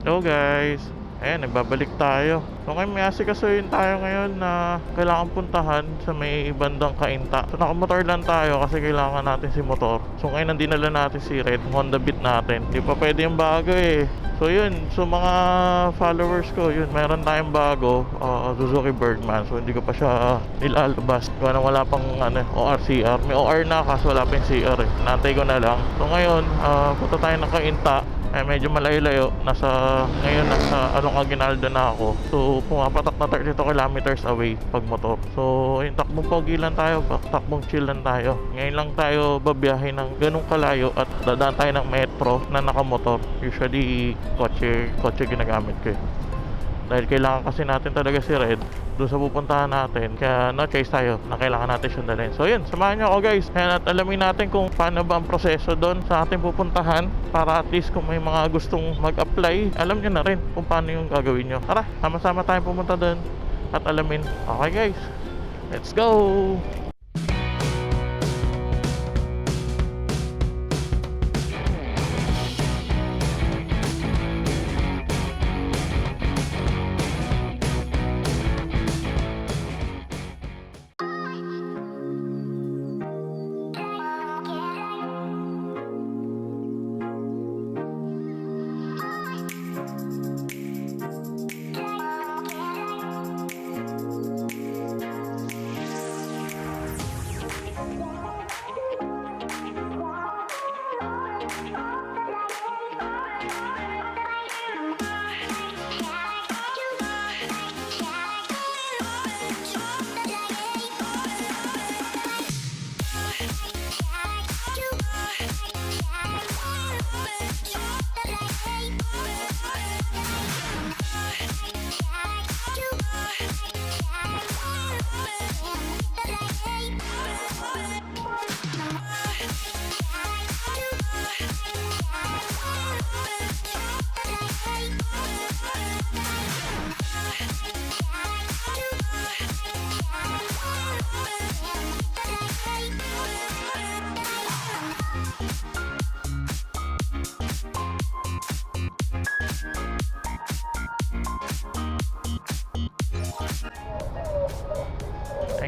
Hello guys! Ayan, nagbabalik tayo. Ngayon may asikasuhin tayo ngayon na kailangan puntahan sa may bandang kainta. So nakamotor lang tayo kasi kailangan natin si motor. So ngayon nandinala natin si Red, Honda Beat natin. Di pa pwede yung bago eh. So yun, so mga followers ko, yun, meron tayong bago, uh, Suzuki Birdman. So hindi ko pa siya nilalabas. Wala wala pang ano, ORCR. May OR na kaso wala pa yung CR eh. Nantay ko na lang. So ngayon, uh, punta tayo ng kainta eh medyo malayo-layo. Nasa ngayon nasa Along Aguinaldo na ako. So pumapatak na 32 kilometers away pag motor. So yung takbong pogi lang tayo takbong chill lang tayo. Ngayon lang tayo babiyahe ng ganung kalayo at dadaan tayo ng metro na nakamotor. Usually kotse kotse ginagamit ko eh. Dahil kailangan kasi natin talaga si Red doon sa pupuntahan natin. Kaya no choice tayo na kailangan natin siyang dalhin. So yun, samahan niyo ako guys. Kaya at alamin natin kung paano ba ang proseso doon sa ating pupuntahan para at least kung may mga gustong mag-apply, alam niyo na rin kung paano yung gagawin niyo. Tara, sama-sama tayong pumunta doon at alamin. Okay guys, let's go!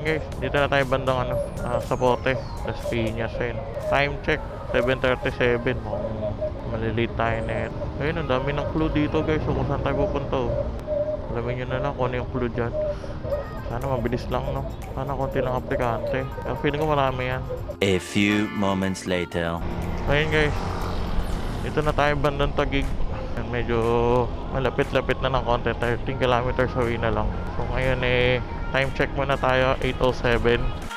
Ayun guys, dito na tayo bandang ano, ah, sa Pote, Las Piñas ayun. Time check, 7.37. Mukhang malilate tayo na yun. Ayun, ang dami ng clue dito guys. So kung saan tayo pupunta oh. Alamin nyo na lang kung ano yung clue dyan. Sana mabilis lang no. Sana konti lang aplikante. Pero feeling ko marami yan. A few moments later. Ayun guys, dito na tayo bandang Tagig. Ayan, Medyo malapit-lapit na ng konti. 13 kilometers away na lang. So ngayon eh, time check muna tayo, 8.07.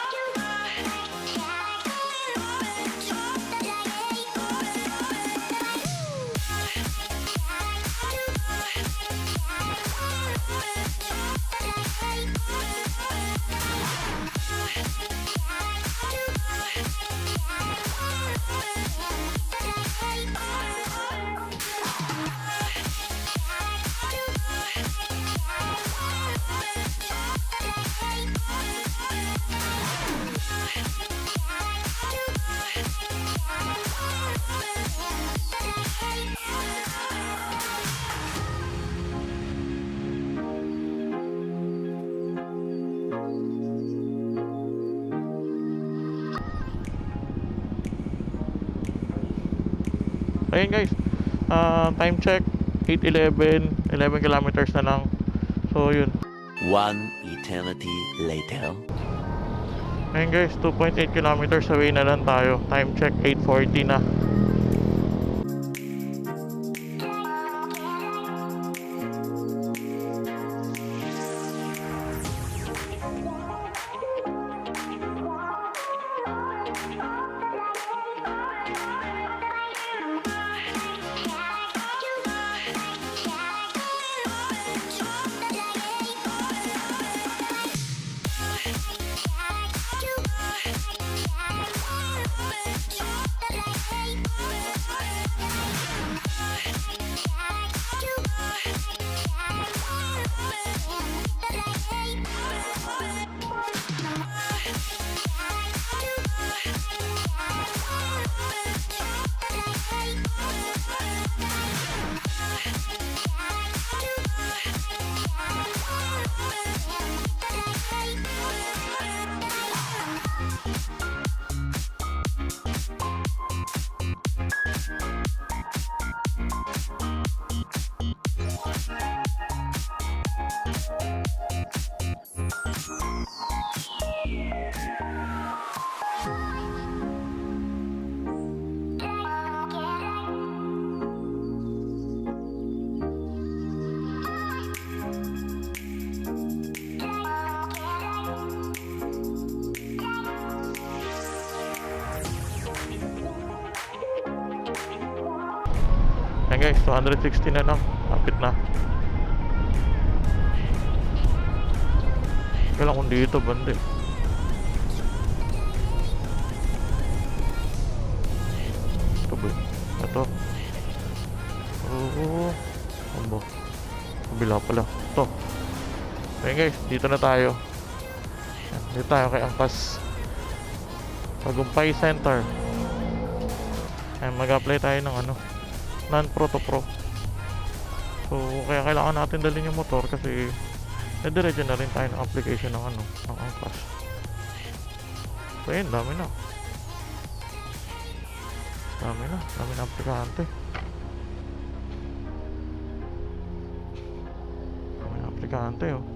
Ayun guys, ah, time check, 8.11, 11 kilometers na lang. So yun. One eternity later. Ayun guys, 2.8 kilometers away na lang tayo. Time check, 8.40 na. Guys, 260 na lang. Kapit na. Kailan kung dito, bandi. Ito ba? Ito. Oo. Ba? Kabila pala. Ito. Ayun guys, dito na tayo. Dito tayo kay Angkas. Tagumpay Center. Ayan, mag-apply tayo ng ano, non-pro to pro. So, kaya kailangan natin dalhin yung motor kasi nadiretso na rin tayo ng application ng ano, ng Angkas. So, ayun, dami na. Dami na, dami na aplikante. Dami na aplikante, oh.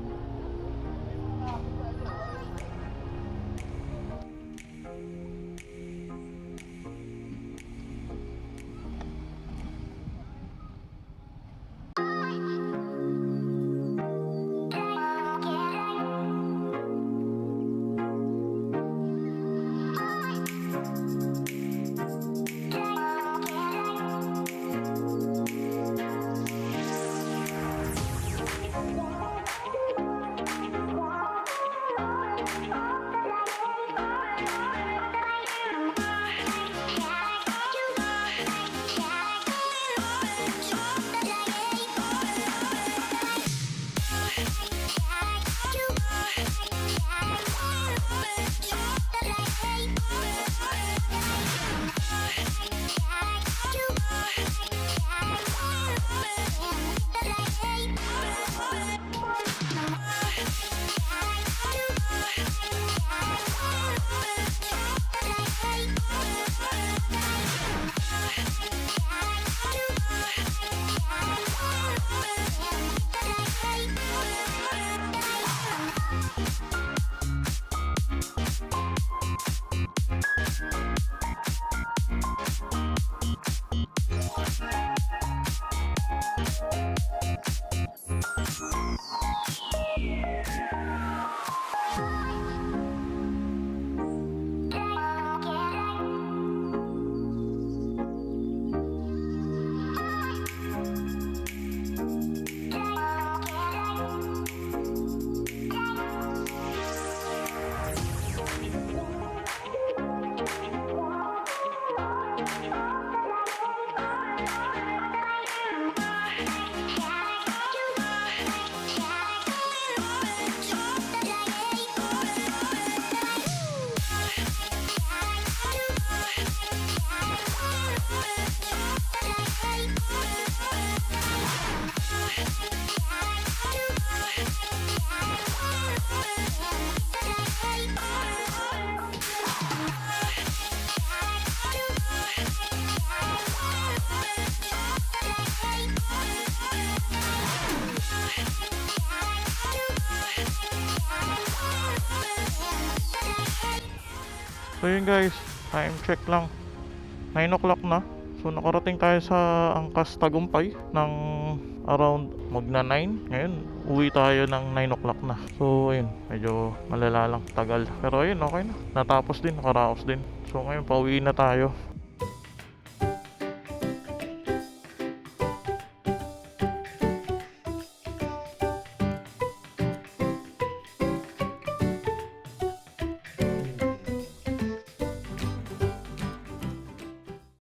So yun guys, time check lang. 9 o'clock na. So nakarating tayo sa Angkas Tagumpay ng around magna 9. Ngayon, uwi tayo ng 9 o'clock na. So ayun, medyo malala lang, tagal. Pero ayun, okay na. Natapos din, nakaraos din. So ngayon, pauwi na tayo.